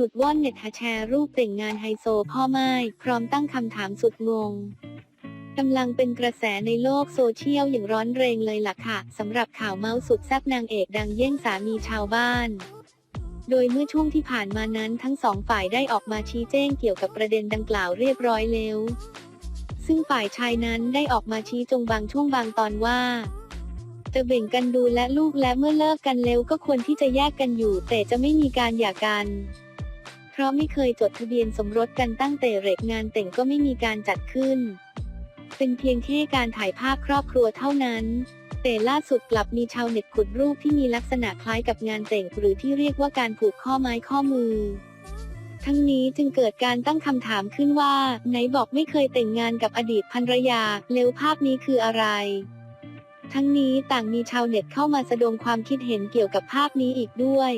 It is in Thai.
หลุดว่อนเน็ตหาแชร์รูปแต่งงานไฮโซพ่อไม้พร้อมตั้งคำถามสุดงงกำลังเป็นกระแสในโลกโซเชียลอย่างร้อนแรงเลยล่ะค่ะสำหรับข่าวเมาส์สุดแซ่บนางเอกดังแย่งสามีชาวบ้าน โดยเมื่อช่วงที่ผ่านมานั้นทั้งสองฝ่ายได้ออกมาชี้แจงเกี่ยวกับประเด็นดังกล่าวเรียบร้อยแล้ว ซึ่งฝ่ายชายนั้นได้ออกมาชี้จงบางช่วงบางตอนว่าจะแบ่งกันดูและลูกและเมื่อเลิกกันแล้วก็ควรที่จะแยกกันอยู่ แต่จะไม่มีการหย่ากัน ราะไม่เคยจดทะเบียนสมรสกันตั้งแต่เรกงานแต่งก็ไม่มีการจัดขึ้น เป็นเพียงแค่การถ่ายภาพครอบครัวเท่านั้น แต่ล่าสุดกลับมีชาวเน็ตขุดรูปที่มีลักษณะคล้ายกับงานแต่งหรือที่เรียกว่าการผูกข้อไม้ข้อมือ ทั้งนี้จึงเกิดการตั้งคำถามขึ้นว่า ไหนบอกไม่เคยแต่งงานกับอดีตภรรยาแล้วภาพนี้คืออะไรทั้งนี้ต่างมีชาวเน็ตเข้ามาแสดงความคิดเห็นเกี่ยวกับภาพนี้อีกด้วย